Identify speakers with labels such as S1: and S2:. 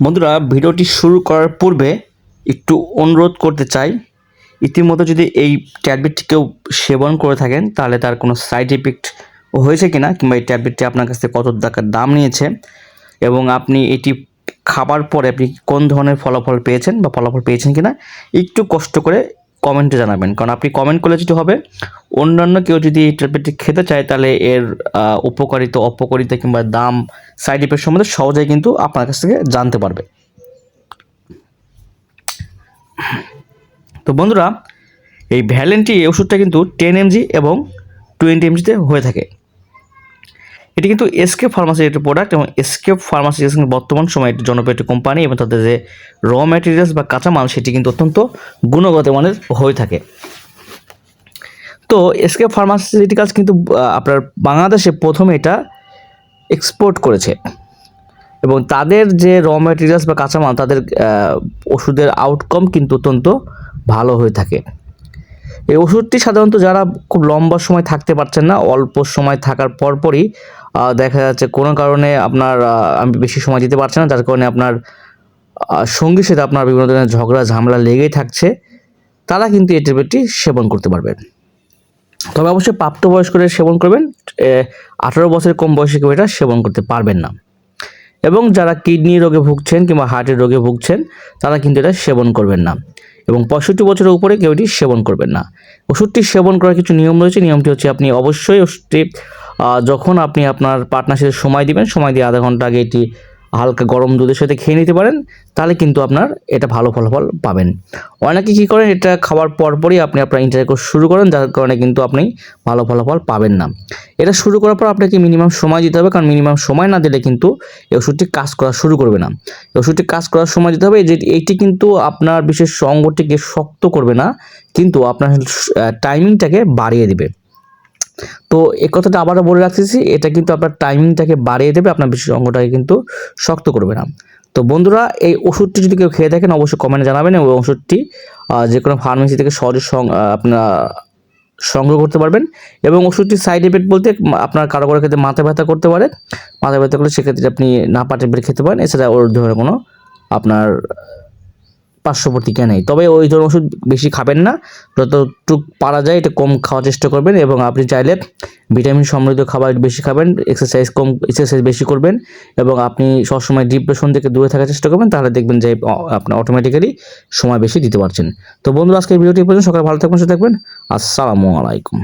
S1: বন্ধুরা, ভিডিওটি শুরু করার পূর্বে একটু অনুরোধ করতে চাই, ইতিমধ্যে যদি এই ট্যাবলেটটি কেউ সেবন করে থাকেন, তাহলে তার কোনো সাইড এফেক্ট হয়েছে কিনা কিংবা এই ট্যাবলেটটি আপনার কাছ থেকে কত টাকার দাম নিয়েছে এবং আপনি এটি খাবার পরে আপনি কোন ধরনের ফলাফল পেয়েছেন বা ফলাফল পেয়েছেন কিনা, একটু কষ্ট করে কমেন্টে জানাবেন। কারণ আপনি কমেন্ট করলে যেটা হবে, অন্যান্য কেউ যদি এই ট্যাবলেটটি খেতে চায়, তাহলে এর উপকারিতা, অপকারিতা কিংবা দাম সাইড ইফেক্ট সম্বন্ধে সহজেই কিন্তু আপনার কাছ থেকে জানতে পারবে। তো বন্ধুরা, এই ভ্যালেন্টি এই ওষুধটা কিন্তু টেন এমজি এবং টোয়েন্টি এমজিতে হয়ে থাকে। এটি কিন্তু এসকেপ ফার্মাসির একটি প্রোডাক্ট এবং এসকেপ ফার্মাসি বর্তমান সময়ে একটি জনপ্রিয় একটি কোম্পানি এবং তাদের যে র ম্যাটেরিয়ালস বা কাঁচামাল সেটি কিন্তু অত্যন্ত গুণগত মানের হয়ে থাকে। তো এসকেপ ফার্মাসিউটিক্যালস কিন্তু আপনার বাংলাদেশে প্রথমে এটা এক্সপোর্ট করেছে এবং তাদের যে র ম্যাটেরিয়ালস বা কাঁচামাল তাদের ওষুধের আউটকাম কিন্তু অত্যন্ত ভালো হয়ে থাকে। এই ওষুধটি সাধারণত যারা খুব লম্বা সময় থাকতে পারছেন না, অল্প সময় থাকার পরপরই দেখা যাচ্ছে কোনো কারণে আপনার আমি বেশি সময় দিতে পারছেন না, যার কারণে আপনার সঙ্গীর সাথে আপনার বিভিন্ন ধরনের ঝগড়া, ঝামেলা লেগেই থাকছে। তারা কিন্তু এই ট্যাবলেটটি সেবন করতে পারবেন। তবে অবশ্যই প্রাপ্তবয়স্করা সেবন করবেন আঠারো বছরের কম বয়সে কেউ এটা সেবন করতে পারবেন না। এবং যারা কিডনি রোগে ভুগছেন কিংবা হার্টের রোগে ভুগছেন, তারা কিন্তু এটা সেবন করবেন না। এবং পঁয়ষট্টি বছরের উপরে কেউ এটি সেবন করবেন না। ওষুধটি সেবন করার কিছু নিয়ম রয়েছে। নিয়মটি হচ্ছে আপনি অবশ্যই ওষুধটি যখন আপনি আপনার পার্টনার সাথে সময় দিবেন, সময় দিয়ে আধা ঘণ্টা আগে এটি হালকা গরম দুধের সাথে খেয়ে নিতে পারেন, তাহলে কিন্তু আপনার এটা ভালো ফলাফল পাবেন। অনেকে কী করেন, এটা খাওয়ার পরপরই আপনি আপনার ইন্টারকোর্স শুরু করেন, যার কারণে কিন্তু আপনি ভালো ফলাফল পাবেন না। এটা শুরু করার পর আপনাকে মিনিমাম সময় দিতে হবে, কারণ মিনিমাম সময় না দিলে কিন্তু এই ওষুধটি কাজ করা শুরু করবে না। এই ওষুধটি কাজ করার সময় দিতে হবে যে এইটি কিন্তু আপনার বিশেষ অঙ্গটিকে শক্ত করবে না, কিন্তু আপনার টাইমিংটাকে বাড়িয়ে দিবে। তো এই কথাটা আবারও বলে রাখতেছি, এটা কিন্তু আপনার টাইমিংটাকে বাড়িয়ে দেবে, আপনার বিশেষ অঙ্গটাকে কিন্তু শক্ত করবে না। তো বন্ধুরা, এই ওষুধটি যদি কেউ খেয়ে থাকেন অবশ্যই কমেন্টে জানাবেন এবং ওষুধটি যে কোনো ফার্মেসি থেকে সহজে আপনার সংগ্রহ করতে পারবেন এবং ওষুধটির সাইড এফেক্ট বলতে আপনার কারও কারও ক্ষেত্রে মাথা ব্যথা করতে পারে। মাথা ব্যথা করলে সেক্ষেত্রে আপনি না পাটে বের খেতে পারেন। এছাড়া ওর ধরনের কোনো আপনার পার্শ্ববর্তীকা নেই? তবে ওই ধরনের ওষুধ বেশি খাবেন না। যতটুক পারা যায় এটা কম খাওয়ার চেষ্টা করবেন এবং আপনি চাইলে ভিটামিন সমৃদ্ধ খাবার বেশি খাবেন এক্সারসাইজ কম এক্সারসাইজ বেশি করবেন এবং আপনি সবসময় ডিপ্রেশন থেকে দূরে থাকার চেষ্টা করবেন, তাহলে দেখবেন যে আপনি অটোমেটিক্যালি সময় বেশি দিতে পারছেন। তো বন্ধু আজকের ভিডিওটি পর্যন্ত। সকালে ভালো থাকবেন, সুস্থ থাকবেন। আসসালামু আলাইকুম।